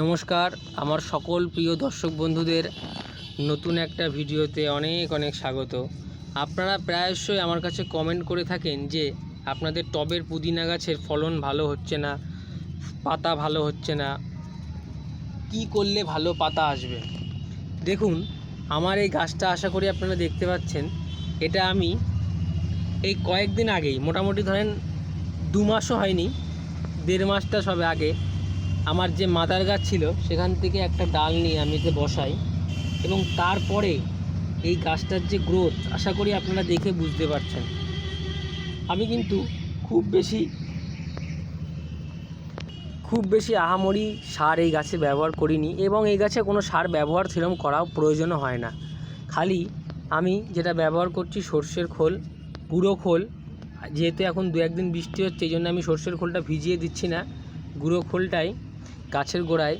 নমস্কার। আমার সকল প্রিয় দর্শক বন্ধুদের নতুন একটা ভিডিওতে অনেক অনেক স্বাগত। আপনারা প্রায়শই আমার কাছে কমেন্ট করে থাকেন যে, আপনাদের টবের পুদিনা গাছের ফলন ভালো হচ্ছে না, পাতা ভালো হচ্ছে না, কি করলে ভালো পাতা আসবে? দেখুন, আমার এই গাছটা আশা করি আপনারা দেখতে পাচ্ছেন। এটা আমি এই কয়েকদিন আগেই, মোটামুটি ধরেন দু মাসও হয়নি, দেড় মাসটা সবে আগে আমার যে মাদার গাছ ছিল, সেখান থেকে একটা ডাল নিয়ে আমি এতে বসাই এবং তারপরে এই গাছটার যে গ্রোথ, আশা করি আপনারা দেখে বুঝতে পারছেন। আমি কিন্তু খুব বেশি খুব বেশি আহামরি সার এই গাছে ব্যবহার করিনি এবং এই গাছে কোনো সার ব্যবহার সেরকম করাও প্রয়োজনও হয় না। খালি আমি যেটা ব্যবহার করছি সর্ষের খোল, গুঁড়ো খোল, যেহেতু এখন দু একদিন বৃষ্টি হচ্ছে, এই জন্য আমি সর্ষের খোলটা ভিজিয়ে দিচ্ছি না। গুঁড়ো খোলটাই গাছের গোড়ায়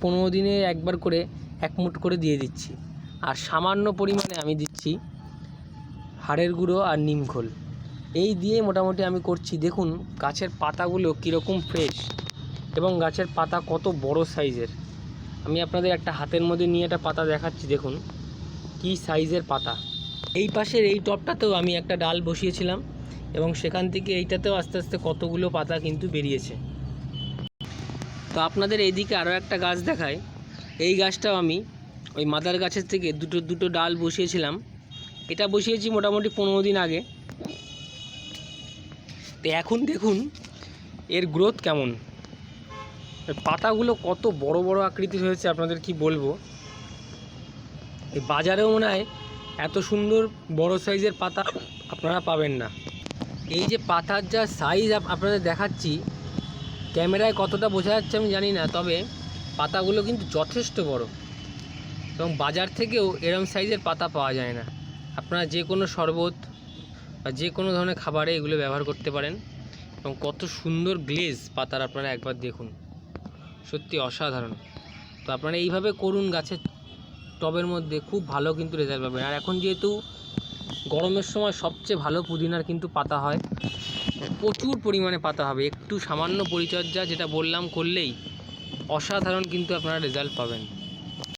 পনেরো দিনে একবার করে এক মুঠ করে দিয়ে দিচ্ছি। আর সামান্য পরিমাণে আমি দিচ্ছি হাড়ের গুঁড়ো আর নিম খোল এই দিয়ে মোটামুটি আমি করছি, দেখুন গাছের পাতাগুলো কীরকম ফ্রেশ এবং গাছের পাতা কত বড় সাইজের আমি আপনাদের একটা হাতের মধ্যে নিয়ে একটা পাতা দেখাচ্ছি, দেখুন কী সাইজের পাতা। এই পাশের এই টবটাতেও আমি একটা ডাল বসিয়েছিলাম এবং সেখান থেকে এইটাতেও আস্তে আস্তে কতগুলো পাতা কিন্তু বেরিয়েছে। তো আপনাদের এইদিকে আরও একটা গাছ দেখায়। এই গাছটাও আমি ওই মাদার গাছের থেকে দুটো দুটো ডাল বসিয়েছিলাম। এটা বসিয়েছি মোটামুটি পনেরো দিন আগে। তো এখন দেখুন এর গ্রোথ কেমন। পাতাগুলো কত বড় বড় আকৃতির হয়েছে, আপনাদের কি বলব। এই বাজারেও মনে হয় এত সুন্দর বড় সাইজের পাতা আপনারা পাবেন না। এই যে পাতার যা সাইজ আপনাদের দেখাচ্ছি ক্যামেরায় কতটা বোঝা যাচ্ছে আমি জানি না, তবে পাতাগুলো কিন্তু যথেষ্ট বড়। এবং বাজার থেকেও এরম সাইজের পাতা পাওয়া যায় না। আপনারা যে কোনো শরবত বা যে কোনো ধরনের খাবারে এগুলো ব্যবহার করতে পারেন। এবং কত সুন্দর গ্লেজ পাতার আপনারা একবার দেখুন। সত্যি অসাধারণ। তো আপনারা এইভাবে করুন গাছের টবের মধ্যে, খুব ভালো কিন্তু রেজাল্ট পাবেন। আর এখন যেহেতু গরমের সময় সবচেয়ে ভালো পুদিনার কিন্তু পাতা হয়। প্রচুর পরিমাণে পাতা হবে। একটু সামান্য পরিচর্যা যেটা বললাম করলেই অসাধারণ কিন্তু আপনারা রেজাল্ট পাবেন।